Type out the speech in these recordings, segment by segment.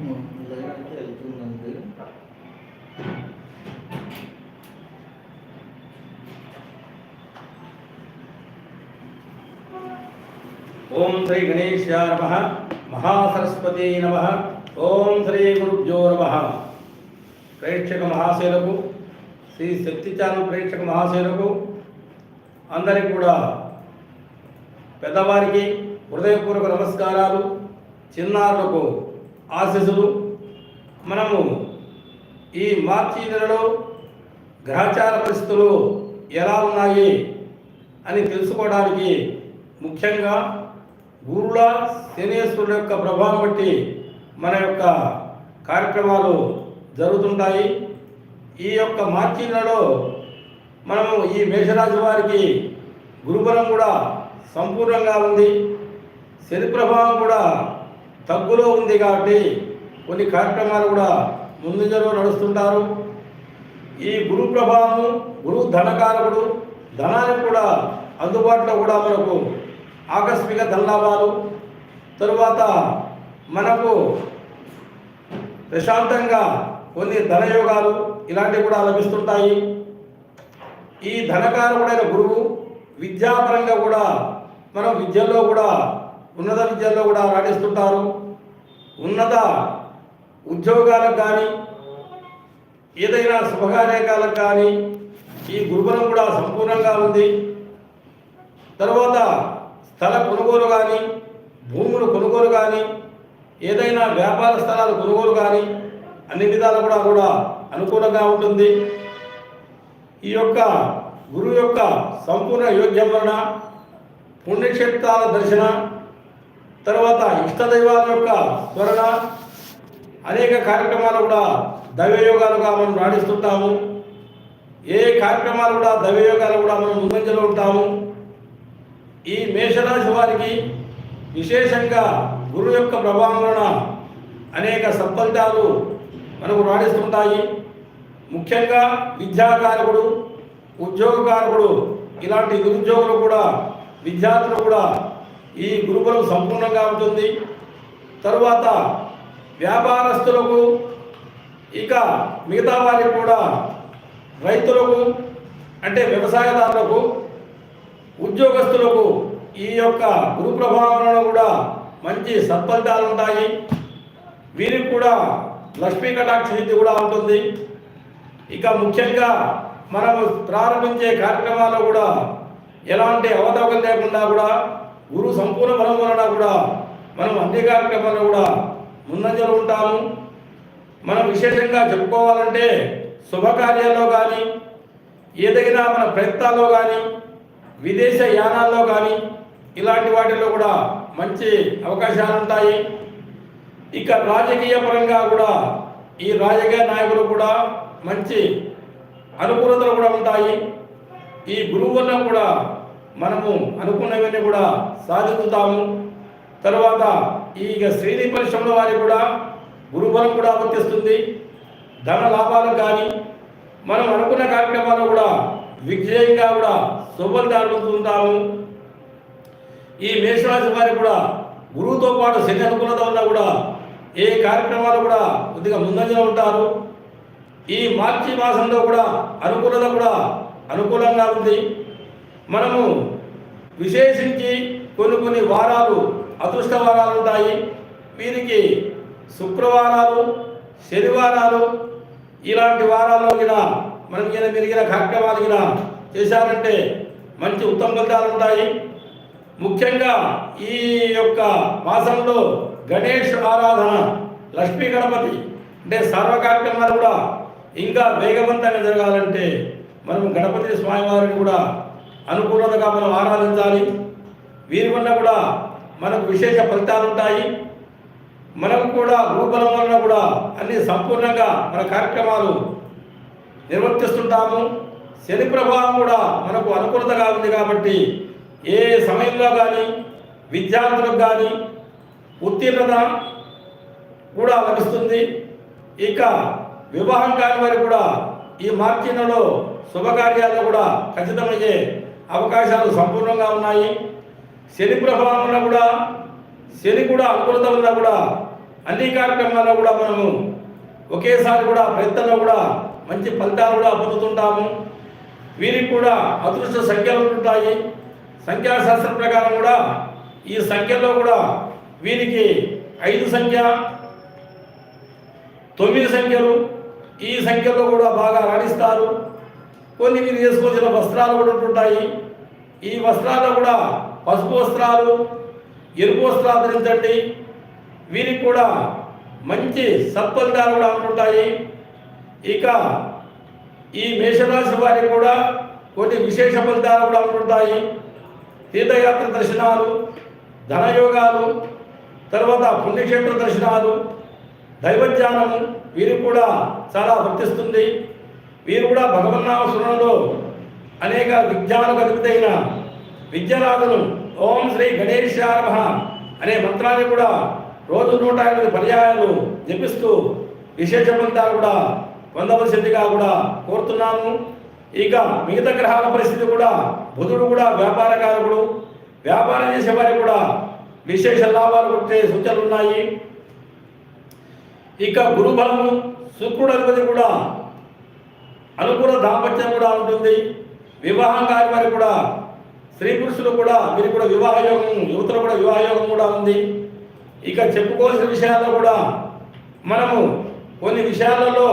Live అయితే వెళ్తుందండి ఓం శ్రీ గణేశాయ నమ మహాసరస్వతి నమ ఓం శ్రీ గురుభ్యో నమ ప్రేక్షక మహాశయులకు శ్రీ శక్తి ఛానల్ ప్రేక్షక మహాశయులకు అందరికి కూడా పెద్దవారికి హృదయపూర్వక నమస్కారాలు. చిన్నారులకు ఆశీస్సులు. మనము ఈ మార్చి నెలలో గ్రహచార పరిస్థితులు ఎలా ఉన్నాయి అని తెలుసుకోవడానికి ముఖ్యంగా గురుల శనేశ్వరుడు యొక్క ప్రభావం బట్టి మన యొక్క కార్యక్రమాలు జరుగుతుంటాయి. ఈ యొక్క మార్చి నెలలో మనము ఈ మేషరాశి వారికి గురుబలం కూడా సంపూర్ణంగా ఉంది. శని ప్రభావం కూడా తగ్గులో ఉంది కాబట్టి కొన్ని కార్యక్రమాలు కూడా ముందుజలో నడుస్తుంటారు. ఈ గురు ప్రభావం గురు ధనకారకుడు ధనానికి కూడా అందుబాటులో కూడా మనకు ఆకస్మిక ధనలాభాలు తరువాత మనకు ప్రశాంతంగా కొన్ని ధనయోగాలు ఇలాంటివి కూడా లభిస్తుంటాయి. ఈ ధనకారకుడైన గురువు విద్యాపరంగా కూడా మనం విద్యలో కూడా ఉన్నత విద్యల్లో కూడా రాణిస్తుంటారు ఉన్నత ఉద్యోగాలకు కానీ ఏదైనా శుభకార్యకాలకు కానీ ఈ గురుబలం కూడా సంపూర్ణంగా ఉంది. తర్వాత స్థల కొనుగోలు కానీ భూములు కొనుగోలు కానీ ఏదైనా వ్యాపార స్థలాలు కొనుగోలు కానీ అన్ని విధాలు కూడా కూడా అనుకూలంగా ఉంటుంది. ఈ యొక్క గురువు యొక్క సంపూర్ణ యోగ్యం వలన పుణ్యక్షేత్రాల దర్శన తర్వాత ఇష్ట దైవాల యొక్క స్మరణ అనేక కార్యక్రమాలు కూడా దైవయోగాలుగా మనం రాణిస్తుంటాము. ఏ కార్యక్రమాలు కూడా దైవయోగాలు కూడా మనం ముందంజలో ఉంటాము. ఈ మేషరాశి వారికి విశేషంగా గురువు యొక్క ప్రభావం వలన అనేక సత్ఫలితాలు మనకు రాణిస్తుంటాయి. ముఖ్యంగా విద్యాకారకుడు ఉద్యోగకారకుడు ఇలాంటి నిరుద్యోగులు కూడా విద్యార్థులు కూడా ఈ గురుకులం సంపూర్ణంగా ఉంటుంది. తరువాత వ్యాపారస్తులకు ఇక మిగతా వారికి కూడా రైతులకు అంటే వ్యవసాయదారులకు ఉద్యోగస్తులకు ఈ యొక్క గురు ప్రభావంలో కూడా మంచి సత్ఫలితాలు ఉంటాయి. వీరికి కూడా లక్ష్మీ కటాక్ష సిద్ధి కూడా ఉంటుంది. ఇక ముఖ్యంగా మనము ప్రారంభించే కార్యక్రమాల్లో కూడా ఎలాంటి అవతవకలు లేకుండా కూడా గురు సంపూర్ణ బలం వలన కూడా మనం అన్ని కార్యక్రమాల్లో కూడా ముందంజలు ఉంటాము. మనం విశేషంగా చెప్పుకోవాలంటే శుభకార్యాల్లో కానీ ఏదైనా మన ప్రయత్నాల్లో కానీ విదేశ యానాల్లో కానీ ఇలాంటి వాటిలో కూడా మంచి అవకాశాలు ఉంటాయి. ఇక రాజకీయ పరంగా కూడా ఈ రాజకీయ నాయకులు కూడా మంచి అనుకూలతలు కూడా ఉంటాయి. ఈ గురువు వల్ల కూడా మనము అనుకున్నవన్నీ కూడా సాధించుతాము. తర్వాత ఈ శ్రీని శ్రేణి పరిశ్రమల వారికి కూడా గురుబలం కూడా వర్తిస్తుంది. ధన లాభాలు కానీ మనం అనుకున్న కార్యక్రమాలు కూడా విజయంగా కూడా శుభలితాలు పొందుతుంటాము ఈ మేషరాశి వారికి కూడా గురువుతో పాటు శని అనుకూలత వల్ల కూడా ఏ కార్యక్రమాలు కూడా కొద్దిగా ముందంజలో ఉంటారు. ఈ మార్చి మాసంలో కూడా అనుకూలత కూడా అనుకూలంగా ఉంది. మనము విశేషించి కొన్ని కొన్ని వారాలు అదృష్ట వారాలు ఉంటాయి వీరికి శుక్రవారాలు శనివారాలు ఇలాంటి వారాల్లో కూడా మనం గిన మెరిగిన కార్యక్రమాలు కూడా చేశారంటే మంచి ఉత్తమ ఫలితాలు ఉంటాయి. ముఖ్యంగా ఈ యొక్క మాసంలో గణేష్ ఆరాధన లక్ష్మీ గణపతి అంటే సర్వ కార్యక్రమాలు కూడా ఇంకా వేగవంతంగా జరగాలంటే మనం గణపతి స్వామివారిని కూడా అనుకూలతగా మనం ఆరాధించాలి వీరి వల్ల కూడా మనకు విశేష ఫలితాలు ఉంటాయి. మనకు కూడా రూపలం వలన కూడా అన్ని సంపూర్ణంగా మన కార్యక్రమాలు నిర్వర్తిస్తుంటాము. శని ప్రభావం కూడా మనకు అనుకూలతగా ఉంది కాబట్టి ఏ సమయంలో కానీ విద్యార్థులకు కానీ ఉత్తీర్ణత కూడా లభిస్తుంది. ఇక వివాహం కాని వారికి కూడా ఈ మార్చి నెలలో శుభకార్యాలు కూడా ఖచ్చితమయ్యే అవకాశాలు సంపూర్ణంగా ఉన్నాయి. శని ప్రభావం వల్ల కూడా శని కూడా అనుకూలత వల్ల కూడా అన్ని కార్యక్రమాల్లో కూడా మనము ఒకేసారి కూడా ప్రయత్నంలో కూడా మంచి ఫలితాలు కూడా పొందుతుంటాము. వీరికి కూడా అదృష్ట సంఖ్యలు ఉంటాయి. సంఖ్యాశాస్త్రం ప్రకారం కూడా ఈ సంఖ్యలో కూడా వీరికి ఐదు సంఖ్య తొమ్మిది సంఖ్యలు ఈ సంఖ్యలో కూడా బాగా రాణిస్తారు. కొన్ని మీరు వేసుకోవాల్సిన వస్త్రాలు కూడా ఉంటుంటాయి. ఈ వస్త్రాల్లో కూడా పసుపు వస్త్రాలు ఎరుపు వస్త్రాలు ధరించండి. వీరికి కూడా మంచి సత్ఫలితాలు కూడా ఉంటుంటాయి. ఇక ఈ మేషరాశి వారికి కూడా కొన్ని విశేష ఫలితాలు కూడా ఉంటుంటాయి. తీర్థయాత్ర దర్శనాలు ధనయోగాలు తర్వాత పుణ్యక్షేత్ర దర్శనాలు దైవజ్ఞానము వీరికి కూడా చాలా వర్తిస్తుంది. వీరు కూడా భగవన్నామ స్మరణలో అనేక విజ్ఞాన కలుగుతైన విద్యనాథులు ఓం శ్రీ గణేశాయ అనే మంత్రాన్ని కూడా రోజు నూట ఎనిమిది పర్యాయాలు జపిస్తూ విశేష ఫలితాలు కూడా పొందవలసిందిగా కూడా కోరుతున్నాము. ఇక మిగతా గ్రహాల పరిస్థితి కూడా బుధుడు కూడా వ్యాపారకారకుడు వ్యాపారం చేసే వారికి కూడా విశేష లాభాలు కొట్టే సూచనలు ఉన్నాయి. ఇక గురు బలము శుక్రుడు అధిపతి కూడా అనుకూల దాంపత్యం కూడా ఉంటుంది. వివాహం కాని వారికి కూడా స్త్రీ పురుషులు కూడా వీరికి కూడా వివాహ యోగం యువతలు కూడా వివాహ యోగం కూడా ఉంది. ఇక చెప్పుకోవాల్సిన విషయాల్లో కూడా మనము కొన్ని విషయాలలో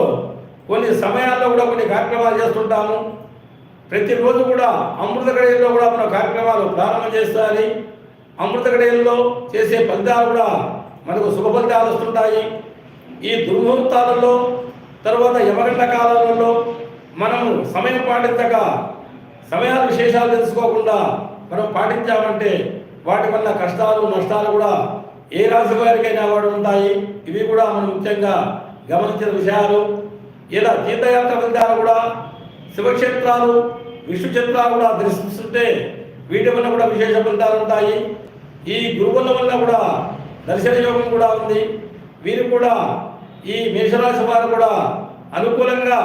కొన్ని సమయాల్లో కూడా కొన్ని కార్యక్రమాలు చేస్తుంటాము. ప్రతిరోజు కూడా అమృత గడియల్లో కూడా మన కార్యక్రమాలు ప్రారంభం చేస్తాయి. అమృత గడియల్లో చేసే ఫలితాలు కూడా మనకు శుభ ఫలితాలు వస్తుంటాయి. ఈ దుర్ముహూర్తాలలో తర్వాత యమగంట కాలంలో మనము సమయం పాటించక సమయాల విశేషాలు తెలుసుకోకుండా మనం పాటించామంటే వాటి వల్ల కష్టాలు నష్టాలు కూడా ఏ రాశి వారికైనా వాడు ఉంటాయి. ఇవి కూడా మనం ముఖ్యంగా గమనించిన విషయాలు. ఇలా తీర్థయాత్ర ఫలితాలు కూడా శివక్షేత్రాలు విష్ణు చిత్రాలు కూడా దర్శిస్తుంటే వీటి వల్ల కూడా విశేష ఫలితాలు ఉంటాయి. ఈ గురువుల వల్ల కూడా దర్శన యోగం కూడా ఉంది. వీరు కూడా ఈ మేషరాశి వారు కూడా అనుకూలంగా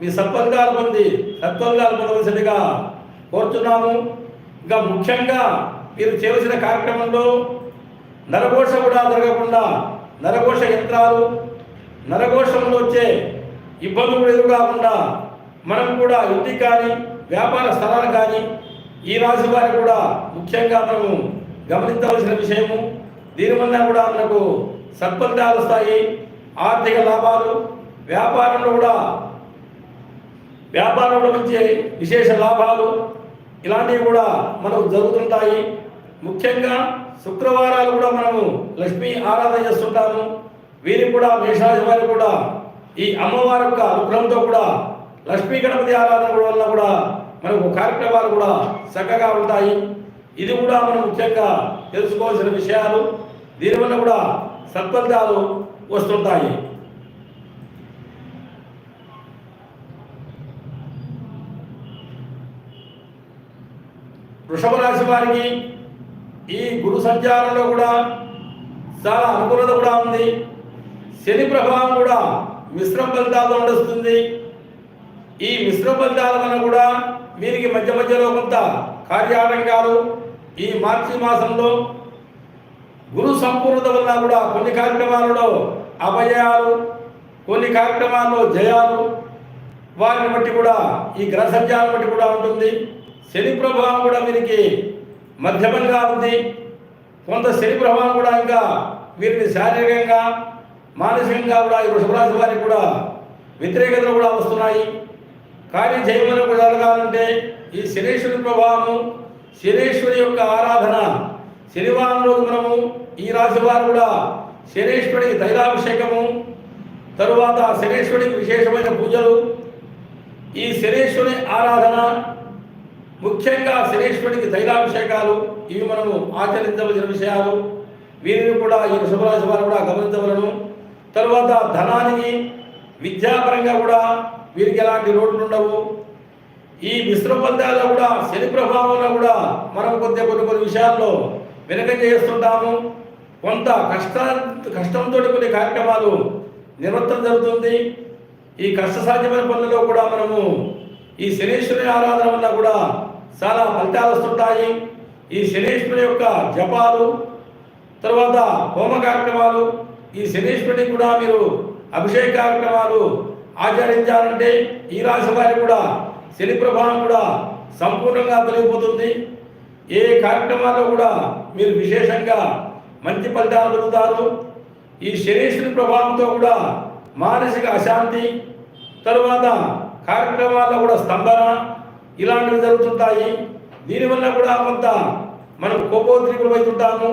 మీ సత్ఫలితాలు పొంది సత్ఫలితాలు పొందవలసిందిగా కోరుతున్నాము. ఇంకా ముఖ్యంగా మీరు చేయవలసిన కార్యక్రమంలో నరఘోష కూడా జరగకుండా నరఘోష యంత్రాలు నరఘోషంలో వచ్చే ఇబ్బందులు కూడా మనం కూడా ఇంటికి కానీ వ్యాపార స్థలాలు కానీ ఈ రాశి వారి కూడా ముఖ్యంగా మనము గమనించవలసిన విషయము. దీనివల్ల కూడా మనకు సత్ఫలితాలు వస్తాయి. ఆర్థిక లాభాలు వ్యాపారంలో కూడా వ్యాపారంలో వచ్చే విశేష లాభాలు ఇలాంటివి కూడా మనకు జరుగుతుంటాయి. ముఖ్యంగా శుక్రవారాలు కూడా మనము లక్ష్మీ ఆరాధన చేస్తుంటాము. వీరికి కూడా మేషరాశి వారికి కూడా ఈ అమ్మవారి యొక్క అనుగ్రహంతో కూడా లక్ష్మీ గణపతి ఆరాధన వల్ల కూడా మనకు కార్యక్రమాలు కూడా చక్కగా ఉంటాయి. ఇది కూడా మనం ముఖ్యంగా తెలుసుకోవాల్సిన విషయాలు. దీనివల్ల కూడా సత్ఫలితాలు వస్తుంటాయి. వృషభ రాశి వారికి ఈ గురు సంచారంలో కూడా చాలా అనుకూలత కూడా ఉంది. శని ప్రభావం కూడా మిశ్రమ ఫలితాలతో నడుస్తుంది. ఈ మిశ్రమ ఫలితాల వలన కూడా వీరికి మధ్య మధ్యలో కొంత కార్యాటంకాలు ఈ మార్చి మాసంలో గురు సంపూర్ణత వలన కూడా కొన్ని కార్యక్రమాలలో అభయాలు కొన్ని కార్యక్రమాల్లో జయాలు వారిని బట్టి కూడా ఈ గ్రహ సంచారం బట్టి కూడా ఉంటుంది. శని ప్రభావం కూడా వీరికి మధ్యమంగా ఉంది. కొంత శని ప్రభావం కూడా ఇంకా వీరిని శారీరకంగా మానసికంగా కూడా ఈ వృషభరాశి వారికి కూడా వ్యతిరేకతలు కూడా వస్తున్నాయి. కానీ జయమని కూడా జరగాలంటే ఈ శనేశ్వరి ప్రభావము శనేశ్వరి యొక్క ఆరాధన శనివారం రోజు మనము ఈ రాశి వారు కూడా శనేశ్వరికి తైలాభిషేకము తరువాత శనేశ్వరికి విశేషమైన పూజలు ఈ శనేశ్వరి ఆరాధన ముఖ్యంగా శనేశ్వరుడికి తైలాభిషేకాలు ఇవి మనము ఆచరించవలసిన విషయాలు. వీరిని కూడా ఈ శుభరాశి వారు కూడా గమనించవలను. తరువాత ధనానికి విద్యాపరంగా కూడా వీరికి ఎలాంటి లోటులు ఉండవు. ఈ మిశ్రమ పందాల్లో కూడా శని ప్రభావంలో కూడా మనం కొద్దిగా కొన్ని కొన్ని విషయాల్లో వెనక చేస్తుంటాము. కొంత కష్ట కష్టంతో కొన్ని కార్యక్రమాలు నిర్వర్తన జరుగుతుంది. ఈ కష్టసాధ్యమైన పనులలో కూడా మనము ఈ శనీశ్వరి ఆరాధన వల్ల కూడా చాలా ఫలితాలు వస్తుంటాయి ఈ శనీశ్వరుని యొక్క జపాలు తర్వాత హోమ కార్యక్రమాలు ఈ శనీశ్వరుడికి కూడా మీరు అభిషేక కార్యక్రమాలు ఆచరించాలంటే ఈ రాశి వారి కూడా శని ప్రభావం కూడా సంపూర్ణంగా తొలగిపోతుంది. ఏ కార్యక్రమాల్లో కూడా మీరు విశేషంగా మంచి ఫలితాలు దొరుకుతారు ఈ శనీశ్వరి ప్రభావంతో కూడా మానసిక అశాంతి తరువాత కార్యక్రమాల్లో కూడా స్తంభన ఇలాంటివి జరుగుతుంటాయి. దీనివల్ల కూడా కొంత మనం కోపోద్రికులు అవుతుంటాము.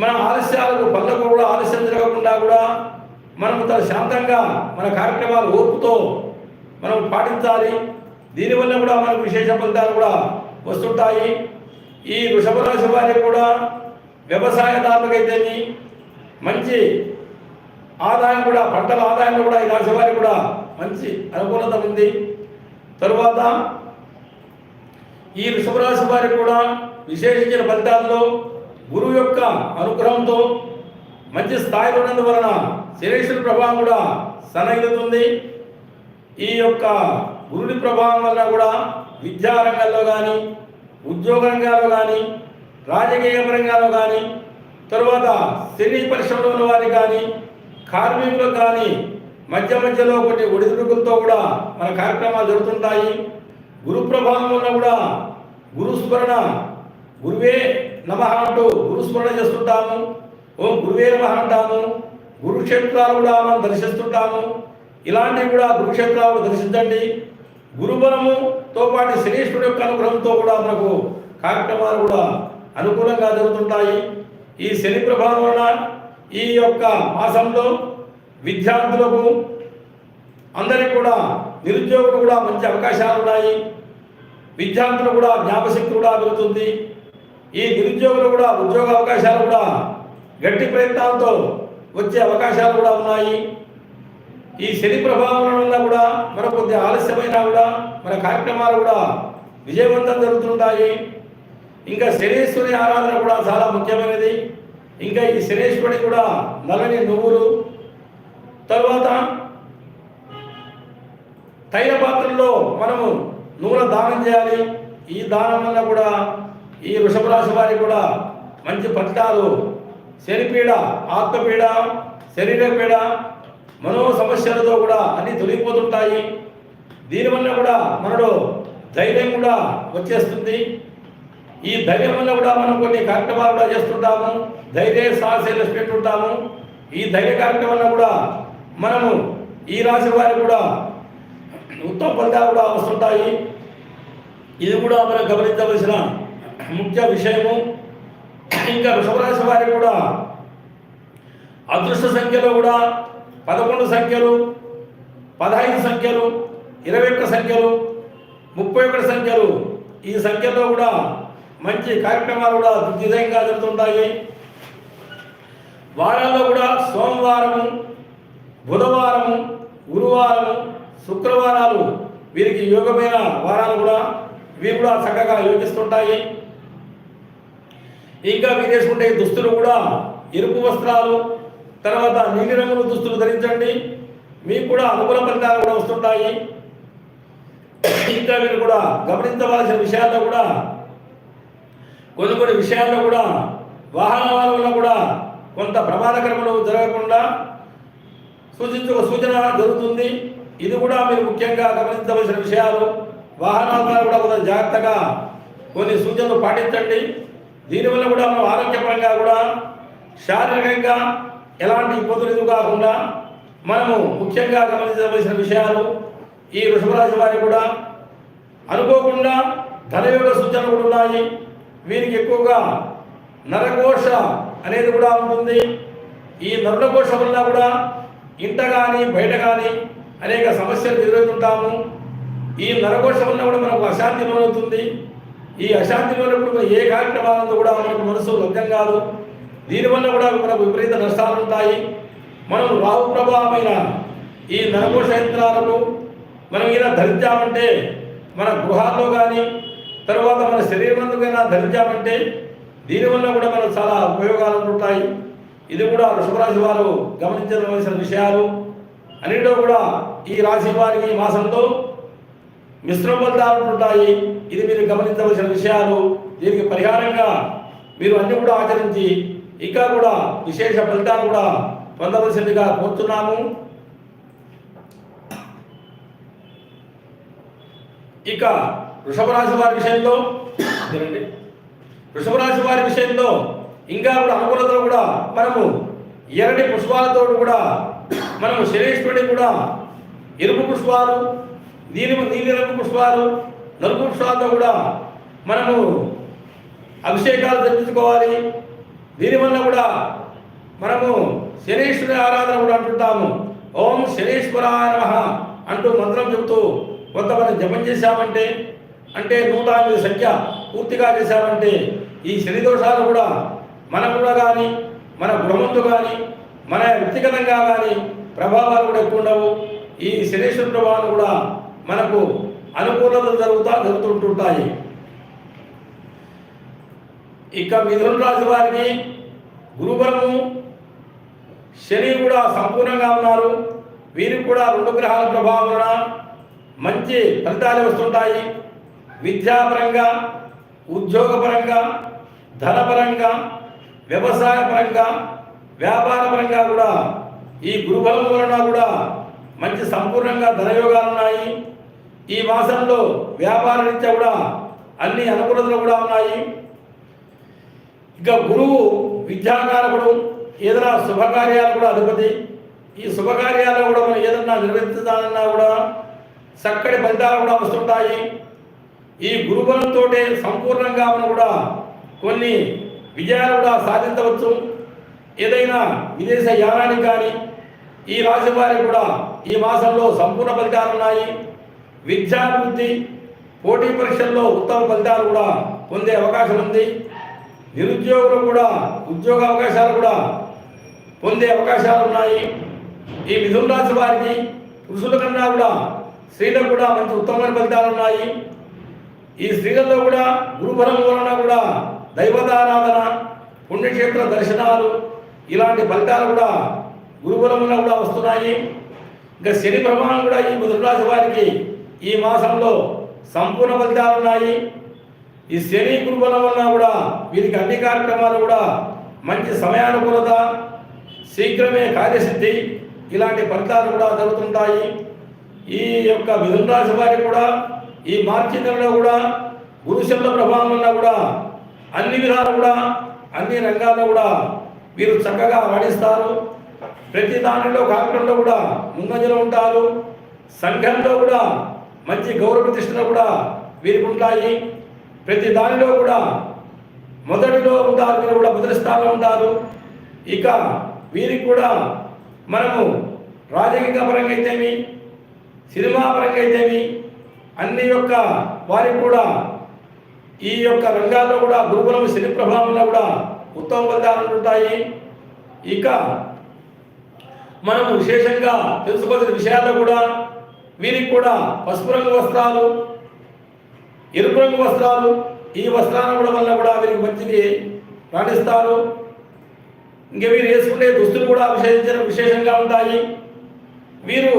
మన ఆలస్యాలకు పనులకు కూడా ఆలస్యం జరగకుండా కూడా మనం తన శాంతంగా మన కార్యక్రమాలు ఓర్పుతో మనం పాటించాలి. దీనివల్ల కూడా మనకు విశేష ఫలితాలు కూడా వస్తుంటాయి. ఈ వృషభ రాశి వారికి కూడా వ్యవసాయదారులకైతేమి మంచి ఆదాయం కూడా పంటల ఆదాయంలో కూడా ఈ రాశి వారికి కూడా మంచి అనుకూలత ఉంది. తరువాత ఈ వృషభరాశి వారికి కూడా విశేషించిన ఫలితాల్లో గురువు యొక్క అనుగ్రహంతో మంచి స్థాయిలో ఉన్నందువలన శనేశ్వర ప్రభావం కూడా సన్నగిలుతుంది ఈ యొక్క గురుడి ప్రభావం వల్ల కూడా విద్యా రంగాల్లో కానీ ఉద్యోగ రంగాల్లో కానీ రాజకీయ రంగాల్లో కానీ తరువాత శని పరిశ్రమలో ఉన్న వారికి కానీ కార్మికులకు కానీ మధ్య మధ్యలో కొన్ని ఒడిదుడుకులతో కూడా మన కార్యక్రమాలు జరుగుతుంటాయి. గురు ప్రభావం కూడా గురు స్మరణ గురువే నమ అంటూ గురు స్మరణ చేస్తుంటాము. ఓం గురువే నమ అంటాము. గురుక్షేత్రాలు కూడా మనం దర్శిస్తుంటాము. ఇలాంటివి కూడా గురుక్షేత్రాలు దర్శించండి. గురుబలముతో పాటు శనీశ్వరుడు యొక్క అనుగ్రహంతో కూడా మనకు కార్యక్రమాలు కూడా అనుకూలంగా జరుగుతుంటాయి. ఈ శని ప్రభావం వలన ఈ యొక్క మాసంలో విద్యార్థులకు అందరికీ కూడా నిరుద్యోగులు కూడా మంచి అవకాశాలు ఉన్నాయి. విద్యార్థులు కూడా జ్ఞాపశక్తి కూడా పెరుగుతుంది. ఈ నిరుద్యోగులు కూడా ఉద్యోగ అవకాశాలు కూడా గట్టి ప్రయత్నాలతో వచ్చే అవకాశాలు కూడా ఉన్నాయి. ఈ శని ప్రభావం వల్ల కూడా మన కొద్ది ఆలస్యమైనా కూడా మన కార్యక్రమాలు కూడా విజయవంతం జరుగుతుంటాయి. ఇంకా శనేశ్వరి ఆరాధన కూడా చాలా ముఖ్యమైనది. ఇంకా ఈ శనేశ్వరి కూడా నల్లని నువ్వులు. తర్వాత తైల పాత్రల్లో మనము నూనె దానం చేయాలి. ఈ దానం వల్ల కూడా ఈ వృషభ రాశి వారికి కూడా మంచి ఫలితాలు. శనిపీడ ఆత్మపీడ శరీర పీడ మనో సమస్యలతో కూడా అన్ని తొలగిపోతుంటాయి. దీనివల్ల కూడా మనలో ధైర్యం కూడా వచ్చేస్తుంది. ఈ ధైర్యం వల్ల కూడా మనం కొన్ని కార్యక్రమాలు కూడా చేస్తుంటాము. ధైర్య సాహసాలు పెట్టుంటాము ఈ ధైర్య కార్యక్రమం వల్ల కూడా మనము ఈ రాశి వారికి కూడా ఉత్తమ ఫలితాలు కూడా వస్తుంటాయి. ఇది కూడా మనం గమనించవలసిన ముఖ్య విషయము. ఇంకా వృషభరాశి వారికి కూడా అదృష్ట సంఖ్యలో కూడా పదకొండు సంఖ్యలు పదహైదు సంఖ్యలు ఇరవై ఒక్క సంఖ్యలు ముప్పై ఒకటి సంఖ్యలు ఈ సంఖ్యలో కూడా మంచి కార్యక్రమాలు కూడా దిగ్విజయంగా జరుగుతుంటాయి. వారాల్లో కూడా సోమవారము బుధవారము గురువారము శుక్రవారాలు వీరికి యోగమైన వారాలు కూడా ఇవి కూడా చక్కగా యోగిస్తుంటాయి. ఇంకా మీరు వేసుకుంటే దుస్తులు కూడా ఎరుపు వస్త్రాలు తర్వాత నీలి రంగుల దుస్తులు ధరించండి. మీకు కూడా అనుకూల ఫలితాలు కూడా వస్తుంటాయి. ఇంకా మీరు కూడా గమనించవలసిన విషయాల్లో కూడా కొన్ని కొన్ని విషయాల్లో కూడా వాహనాల వల్ల కూడా కొంత ప్రమాదకరములు జరగకుండా సూచించ సూచన జరుగుతుంది. ఇది కూడా మీరు ముఖ్యంగా గమనించవలసిన విషయాలు. వాహనాల ద్వారా కూడా కొంత జాగ్రత్తగా కొన్ని సూచనలు పాటించండి. దీనివల్ల కూడా మనం ఆరోగ్యపరంగా కూడా శారీరకంగా ఎలాంటి ఇబ్బందులు ఎదురు కాకుండా మనము ముఖ్యంగా గమనించవలసిన విషయాలు. ఈ వృషభరాశి వారి కూడా అనుకోకుండా ధనయోగ సూచనలు కూడా ఉన్నాయి. వీరికి ఎక్కువగా నరకోష అనేది కూడా ఉంటుంది. ఈ నరులకోశ వల్ల కూడా ఇంట కానీ బయట కానీ అనేక సమస్యలు ఎదురవుతుంటాము. ఈ నరకోశ వల్ల కూడా మనకు అశాంతి మొదలవుతుంది. ఈ అశాంతి మొదలప్పుడు ఏ కార్యక్రమాలంలో కూడా మనకు మనసు లభ్యం కాదు. దీనివల్ల కూడా మనకు విపరీత నష్టాలు ఉంటాయి. మనం రాహు ప్రభావమైన ఈ నరకోశ యంత్రాలను మనం ఇలా ధరించామంటే మన గృహాల్లో కానీ తర్వాత మన శరీరమందుకైనా ధరించామంటే దీనివల్ల కూడా మనకు చాలా ఉపయోగాలు ఉంటాయి. ఇది కూడా వృషభరాశి వారు గమనించవలసిన విషయాలు. అన్నింటిలో కూడా ఈ రాశి వారికి ఈ మాసంలో మిశ్రమ ఫలితాలు ఉంటాయి. ఇది మీరు గమనించవలసిన విషయాలు. దీనికి పరిహారంగా మీరు అన్ని కూడా ఆచరించి ఇంకా కూడా విశేష ఫలితాలు కూడా పొందవలసిందిగా కోరుతున్నాము. ఇక వృషభ రాశి వారి విషయంలో వృషభ రాశి వారి విషయంలో ఇంకా కూడా అనుకూలతలు కూడా మనము ఎర్రటి పుష్పాలతో కూడా మనం శనేశ్వరుడి కూడా ఎరుపు పుష్పాలు నీలి నీలి రంగు పుష్పాలు నలుపు పుష్పాలతో కూడా మనము అభిషేకాలు తెప్పించుకోవాలి దీనివల్ల కూడా మనము శనీశ్వరి ఆరాధన కూడా అంటుంటాము. ఓం శనీశ్వరాయ నమ అంటూ మంత్రం చెబుతూ కొంతమంది జపం చేశామంటే అంటే నూట ఎనిమిది సంఖ్య పూర్తిగా చేశామంటే ఈ శని దోషాలు కూడా మన కూడా కానీ మన గృహంతో కానీ మన వ్యక్తిగతంగా కానీ ప్రభావాలు కూడా ఎక్కువ ఉండవు. ఈ శనేశ్వర ప్రభావాలు కూడా మనకు అనుకూలతలు జరుగుతా జరుగుతుంటుంటాయి. ఇక మిథున రాశి వారికి గురుబలము శని కూడా సంపూర్ణంగా ఉన్నారు. వీరికి కూడా రెండు గ్రహాల ప్రభావం వలన మంచి ఫలితాలు వస్తుంటాయి. విద్యాపరంగా ఉద్యోగపరంగా ధనపరంగా వ్యవసాయ పరంగా వ్యాపార పరంగా కూడా ఈ గురుబలం వలన కూడా మంచి సంపూర్ణంగా ధనయోగాలు ఉన్నాయి. ఈ మాసంలో వ్యాపార రీత్యా కూడా అన్ని అనుకూలతలు కూడా ఉన్నాయి. ఇక గురువు విద్యాకారకుడు ఏదైనా శుభకార్యాలు కూడా అధిపతి. ఈ శుభకార్యాలు కూడా మనం ఏదన్నా నిర్వర్తించాలన్నా కూడా చక్కటి ఫలితాలు కూడా వస్తుంటాయి. ఈ గురుబలంతో సంపూర్ణంగా మనం కూడా కొన్ని విజయాలు కూడా సాధించవచ్చు. ఏదైనా విదేశ యానానికి కానీ ఈ రాశి వారికి కూడా ఈ మాసంలో సంపూర్ణ ఫలితాలు ఉన్నాయి. విద్యాభివృద్ధి పోటీ పరీక్షల్లో ఉత్తమ ఫలితాలు కూడా పొందే అవకాశం ఉంది. నిరుద్యోగులు కూడా ఉద్యోగ అవకాశాలు కూడా పొందే అవకాశాలు ఉన్నాయి. ఈ మిథున రాశి వారికి పురుషుల కన్నా కూడా స్త్రీలకు కూడా మంచి ఉత్తమమైన ఫలితాలు ఉన్నాయి. ఈ స్త్రీలలో కూడా గురుబలం వలన కూడా దైవతారాధన పుణ్యక్షేత్ర దర్శనాలు ఇలాంటి ఫలితాలు కూడా గురుకులంలో కూడా వస్తున్నాయి. ఇంకా శని ప్రభావం కూడా ఈ మిథున వారికి ఈ మాసంలో సంపూర్ణ ఫలితాలు ఉన్నాయి. ఈ శని గురుబలం వలన కూడా వీరికి అన్ని కార్యక్రమాలు కూడా మంచి సమయానుకూలత శీఘ్రమే కార్యసిద్ధి ఇలాంటి ఫలితాలు కూడా జరుగుతుంటాయి. ఈ యొక్క మిథున రాశి వారికి కూడా ఈ మార్చి నెలలో కూడా గురుశబ్ద ప్రభావం వల్ల కూడా అన్ని విధాలు కూడా అన్ని రంగాల్లో కూడా వీరు చక్కగా రాణిస్తారు ప్రతి దానిలో కార్యక్రమంలో కూడా ముందంజలో ఉంటారు సంఘంలో కూడా మంచి గౌరవ ప్రతిష్టలు కూడా వీరికి ఉంటాయి. ప్రతి దానిలో కూడా మొదటిలో ఉంటారు వీరు కూడా మొదటి స్థానంలో ఉంటారు. ఇక వీరికి కూడా మనము రాజకీయ పరంగా అయితేమి సినిమా పరంగా అయితేమి అన్ని యొక్క వారికి కూడా ఈ యొక్క రంగాల్లో కూడా గురుకులం శని ప్రభావంలో కూడా ఉత్తమ ఫలితాలు ఉంటాయి. ఇక మనం విశేషంగా తెలుసుకోవాల్సిన విషయాల్లో కూడా వీరికి కూడా పసుపు రంగు వస్త్రాలు ఎరుపు రంగు వస్త్రాలు ఈ వస్త్రాలను కూడా వల్ల కూడా వీరికి మంచిది రాణిస్తారు. ఇంక వీరు వేసుకునే దుస్తులు కూడా విశేషించిన విశేషంగా ఉంటాయి. వీరు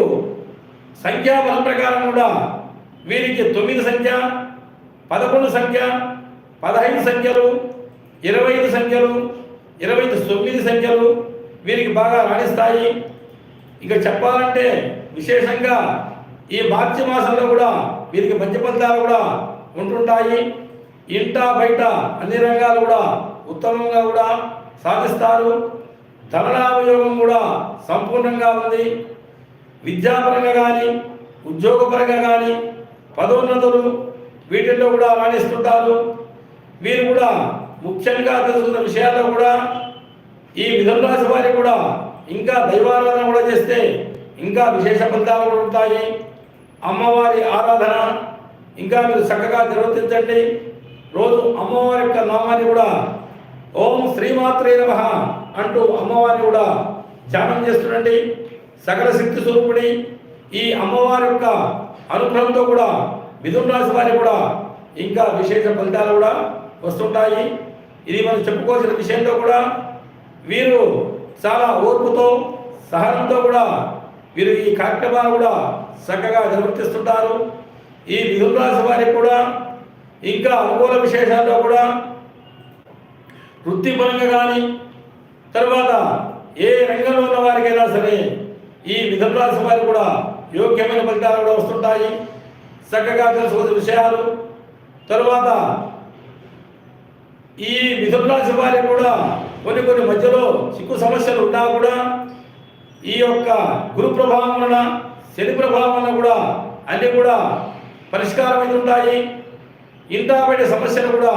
సంఖ్యాబలం ప్రకారం కూడా వీరికి తొమ్మిది సంఖ్య పదకొండు సంఖ్య పదహైదు సంఖ్యలు ఇరవై ఐదు సంఖ్యలు ఇరవై తొమ్మిది సంఖ్యలు వీరికి బాగా రాణిస్తాయి. ఇక చెప్పాలంటే విశేషంగా ఈ మార్చి మాసంలో కూడా వీరికి మంచి ఫలితాలు కూడా ఉంటుంటాయి. ఇంట బయట అన్ని రంగాలు కూడా ఉత్తమంగా కూడా సాధిస్తారు. ధనలాభయోగం కూడా సంపూర్ణంగా ఉంది. విద్యాపరంగా కానీ ఉద్యోగపరంగా కానీ పదోన్నతులు వీటిల్లో కూడా రాణిస్తుంటారు. వీరు కూడా ముఖ్యంగా తెలుసుకున్న విషయాల్లో కూడా ఈ మిథున రాశి వారికి కూడా ఇంకా దైవారాధన కూడా చేస్తే ఇంకా విశేష ఫలితాలు కూడా ఉంటాయి. అమ్మవారి ఆరాధన ఇంకా మీరు చక్కగా నిర్వర్తించండి. రోజు అమ్మవారి యొక్క నామాన్ని కూడా ఓం శ్రీమాత్రే నమ అంటూ అమ్మవారిని కూడా ధ్యానం చేస్తుండండి. సకల శక్తి స్వరూపుడి ఈ అమ్మవారి యొక్క అనుగ్రహంతో కూడా మిథున రాశి వారికి కూడా ఇంకా విశేష ఫలితాలు కూడా వస్తుంటాయి. ఇది మనం చెప్పుకోవాల్సిన విషయంలో కూడా వీరు చాలా ఓర్పుతో సహనంతో కూడా వీరు ఈ కార్యక్రమాలు కూడా చక్కగా నిర్వర్తిస్తుంటారు. ఈ మిథున రాశి వారికి కూడా ఇంకా అనుకూల విశేషాల్లో కూడా వృత్తిపరంగా కానీ తర్వాత ఏ రంగంలో ఉన్న వారికైనా సరే ఈ మిథున రాశి వారికి కూడా యోగ్యమైన ఫలితాలు కూడా వస్తుంటాయి. చక్కగా తెలుసుకునే విషయాలు. తరువాత ఈ మిథున రాశి వారికి కూడా కొన్ని కొన్ని మధ్యలో చిక్కు సమస్యలు ఉన్నా కూడా ఈ యొక్క గురు ప్రభావం వలన శని ప్రభావం వలన కూడా అన్నీ కూడా పరిష్కారం అయితే ఉంటాయి. ఇంటా సమస్యలు కూడా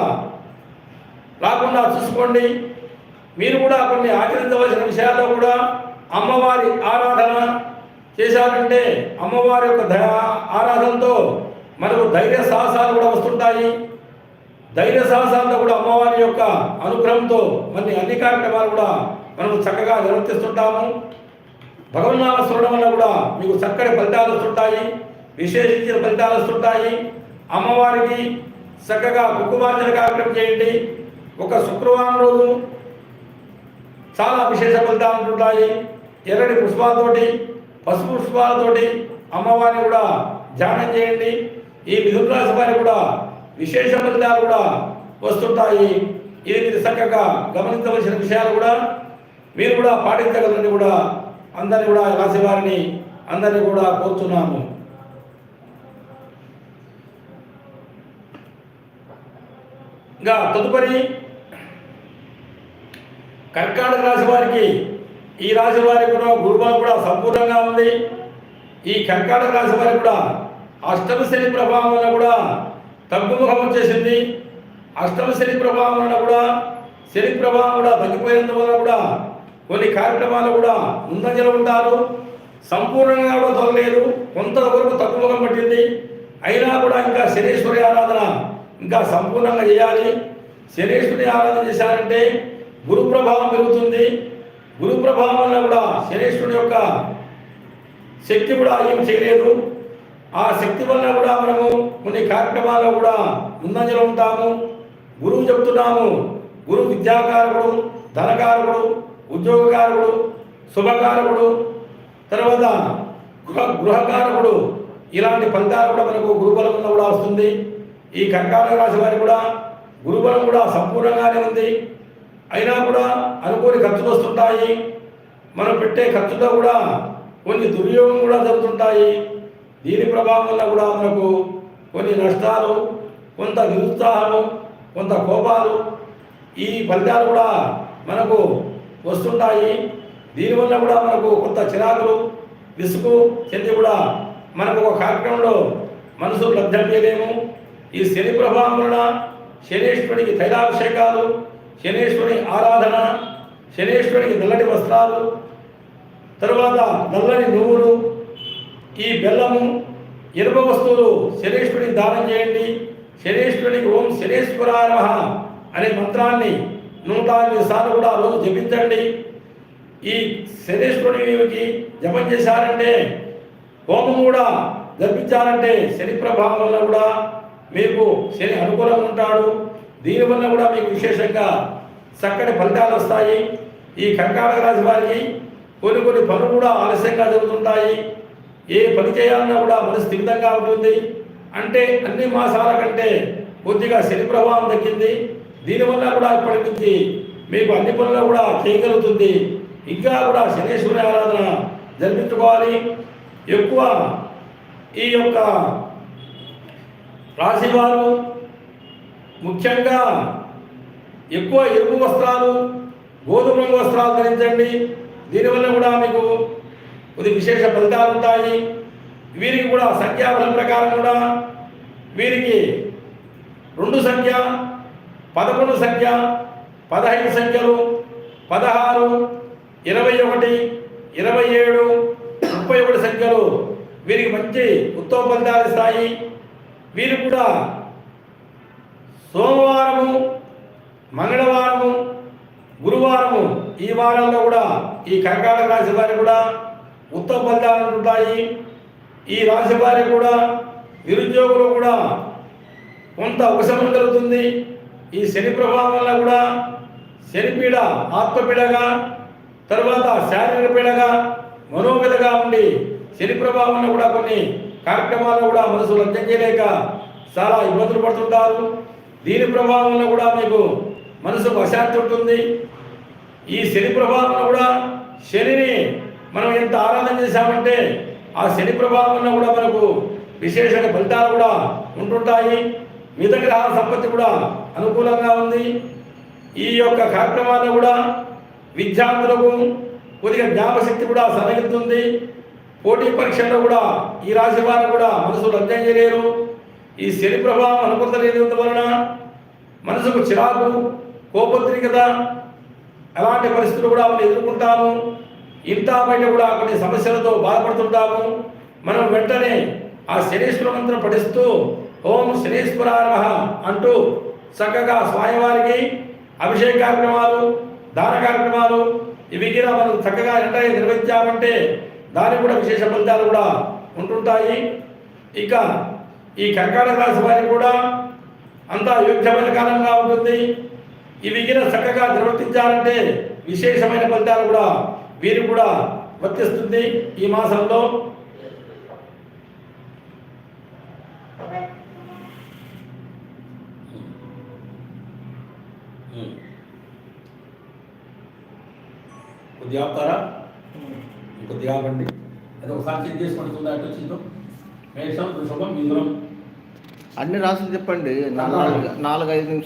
రాకుండా చూసుకోండి. మీరు కూడా కొన్ని ఆచరించవలసిన విషయాల్లో కూడా అమ్మవారి ఆరాధన చేశారంటే అమ్మవారి యొక్క ఆరాధనతో మనకు ధైర్య సాహసాలు కూడా వస్తుంటాయి. ధైర్య సాహసాలతో కూడా అమ్మవారి యొక్క అనుగ్రహంతో మరి అన్ని కార్యక్రమాలు కూడా మనం చక్కగా నిర్వర్తిస్తుంటాము. భగవన్నామ స్మరణ వల్ల కూడా మీకు చక్కటి ఫలితాలు వస్తుంటాయి. విశేషించిన ఫలితాలు వస్తుంటాయి. అమ్మవారికి చక్కగా కుంకుమార్జన కార్యక్రమం చేయండి. ఒక శుక్రవారం రోజు చాలా విశేష ఫలితాలు ఉంటుంటాయి ఎర్రటి పుష్పాలతోటి పసుపు పుష్పాలతోటి అమ్మవారిని కూడా ధ్యానం చేయండి. ఈ మిథున రాశి వారిని కూడా విశేష ఫలితాలు కూడా వస్తుంటాయి. ఇది మీరు చక్కగా గమనించవలసిన విషయాలు కూడా మీరు కూడా పాటించగలరని కూడా అందరిని కూడా ఈ రాశి వారిని అందరినీ కూడా కోరుతున్నాము ఇంకా తదుపరి కర్కాటక రాశి వారికి ఈ రాశి వారికి కూడా గురుబలం కూడా సంపూర్ణంగా ఉంది. ఈ కర్కాటక రాశి వారికి కూడా అష్టమ శని ప్రభావం వల్ల కూడా తగ్గుముఖం వచ్చేసింది అష్టమ శని ప్రభావం వలన కూడా శని ప్రభావం కూడా తగ్గిపోయినందువల్ల కూడా కొన్ని కార్యక్రమాలు కూడా ముందంజలు ఉంటారు. సంపూర్ణంగా కూడా తొలగలేదు. కొంతవరకు తగ్గుముఖం పట్టింది. అయినా కూడా ఇంకా శనీశ్వరి ఆరాధన ఇంకా సంపూర్ణంగా చేయాలి. శనీశ్వరి ఆరాధన చేశారంటే గురు ప్రభావం పెరుగుతుంది. గురు ప్రభావం వల్ల కూడా శనీశ్వరుడు యొక్క శక్తి కూడా ఏం చేయలేదు. ఆ శక్తి వల్ల కూడా మనము కొన్ని కార్యక్రమాల్లో కూడా ముందంజలో ఉంటాము. గురువు చెప్తున్నాము గురువు విద్యాకారకుడు ధనకారకుడు ఉద్యోగకారకుడు శుభకారకుడు తర్వాత గృహ గృహకారకుడు ఇలాంటి ఫలితాలు కూడా మనకు గురుబలం వల్ల కూడా వస్తుంది. ఈ కర్కాటక రాశి వారికి కూడా గురుబలం కూడా సంపూర్ణంగానే ఉంది. అయినా కూడా అనుకోని ఖర్చులు వస్తుంటాయి. మనం పెట్టే ఖర్చుతో కూడా కొన్ని దుర్యోగం కూడా జరుగుతుంటాయి. దీని ప్రభావం వల్ల కూడా మనకు కొన్ని నష్టాలు కొంత నిరుత్సాహము కొంత కోపాలు ఈ ఫలితాలు కూడా మనకు వస్తుంటాయి. దీనివల్ల కూడా మనకు కొంత చిరాకులు విసుగు చెంది కూడా మనకు ఒక కార్యక్రమంలో మనసు లబ్ధం చేయలేము. ఈ శని ప్రభావం వలన శనేశ్వరుడికి తైలాభిషేకాలు శనేశ్వరుని ఆరాధన శనేశ్వరునికి నల్లటి వస్త్రాలు తరువాత నల్లని నువ్వులు ఈ బెల్లము ఇనుప వస్తువులు శనేశ్వరునికి దానం చేయండి. శనేశ్వరునికి ఓం శనేశ్వరాయ అనే మంత్రాన్ని నూట ఎనిమిది సార్లు కూడా రోజు జపించండి. ఈ శనేశ్వరునికి జపం చేశారంటే హోమం కూడా జరిపించాలంటే శని ప్రభావం వల్ల కూడా మీకు శని అనుకూలంగా ఉంటాడు. దీనివల్ల కూడా మీకు విశేషంగా చక్కటి ఫలితాలు వస్తాయి. ఈ కర్కాటక రాశి వారికి కొన్ని కొన్ని పనులు కూడా ఆలస్యంగా జరుగుతుంటాయి. ఏ పని చేయాలన్నా కూడా మనసు స్థిమితంగా ఉంటుంది. అంటే అన్ని మాసాల కంటే కొద్దిగా శని ప్రభావం తగ్గింది. దీనివల్ల కూడా ఇప్పటి నుంచి మీకు అన్ని పనులు కూడా చేయగలుగుతుంది. ఇంకా కూడా శనేశ్వరి ఆరాధన జరిపించుకోవాలి. ఎక్కువ ఈ యొక్క రాశివారు ముఖ్యంగా ఎక్కువ ఎరుపు వస్త్రాలు గోధుమ రంగు వస్త్రాలు ధరించండి. దీనివల్ల కూడా మీకు కొద్ది విశేష ఫలితాలు ఉంటాయి. వీరికి కూడా సంఖ్యాబలం ప్రకారం కూడా వీరికి రెండు సంఖ్య పదకొండు సంఖ్య పదహైదు సంఖ్యలు పదహారు ఇరవై ఒకటి ఇరవై ఏడు ముప్పై ఒకటి సంఖ్యలు వీరికి మంచి ఉత్తమ ఫలితాలు ఇస్తాయి. వీరు కూడా సోమవారము మంగళవారము గురువారము ఈ వారంలో కూడా ఈ కర్కాటక రాశి వారికి కూడా ఉత్తమ ఫలితాలు ఉంటాయి. ఈ రాశి వారి కూడా నిరుద్యోగులు కూడా కొంత ఉపశమనం కలుగుతుంది ఈ శని ప్రభావం వల్ల కూడా శనిపీడ ఆత్మపీడగా తర్వాత శారీరక పీడగా మనోగతగా ఉండి శని ప్రభావం కూడా కొన్ని కార్యక్రమాలు కూడా మనసు లబ్ధం చేయలేక చాలా ఇబ్బందులు పడుతుంటారు. దీని ప్రభావం కూడా మీకు మనసుకు అశాంతి ఉంటుంది. ఈ శని ప్రభావం కూడా శనిని మనం ఎంత ఆరాధన చేశామంటే ఆ శని ప్రభావం కూడా మనకు విశేషమైన ఫలితాలు కూడా ఉంటుంటాయి. మిత గ్రహ సంపత్తి కూడా అనుకూలంగా ఉంది. ఈ యొక్క కార్యక్రమాన్ని కూడా విద్యార్థులకు కొద్దిగా జ్ఞాపశక్తి కూడా సరగిస్తుంది పోటీ పరీక్షల్లో కూడా ఈ రాశి వారు కూడా మనసు లబ్ధం చేయలేరు. ఈ శని ప్రభావం అనుకూలత మనసుకు చిరాకు కోపోద్రికత అలాంటి పరిస్థితులు కూడా మనం ఎదుర్కొంటాము. ఇంత బయట కూడా కొన్ని సమస్యలతో బాధపడుతుంటాము. మనం వెంటనే ఆ శనీశ్వర మంత్రం పఠిస్తూ ఓం శనీశ్వరారహ అంటూ చక్కగా స్వామివారికి అభిషేక కార్యక్రమాలు దాన కార్యక్రమాలు ఇవి కూడా మనం చక్కగా వెంటనే నిర్వహించామంటే దానికి కూడా విశేష ఫలితాలు కూడా ఉంటుంటాయి. ఇక ఈ కర్కాటక రాశి వారికి కూడా అంతా యోగ్యమైన కాలంగా ఉంటుంది. ఇవి కూడా చక్కగా నిర్వర్తించాలంటే విశేషమైన ఫలితాలు కూడా వీరికి కూడా వర్తిస్తుంది ఈ మాసంలో. కొద్దిగా ఆపుతారా? కొద్దిగా ఆపండి. అది ఒకసారి చెక్ చేసుకోండి చూద్దాం ఎటు వచ్చిందో. మేషం వృషభం మిథునం అన్ని రాసులు చెప్పండి. నాలుగు నాలుగు ఐదు నిమిషాలు.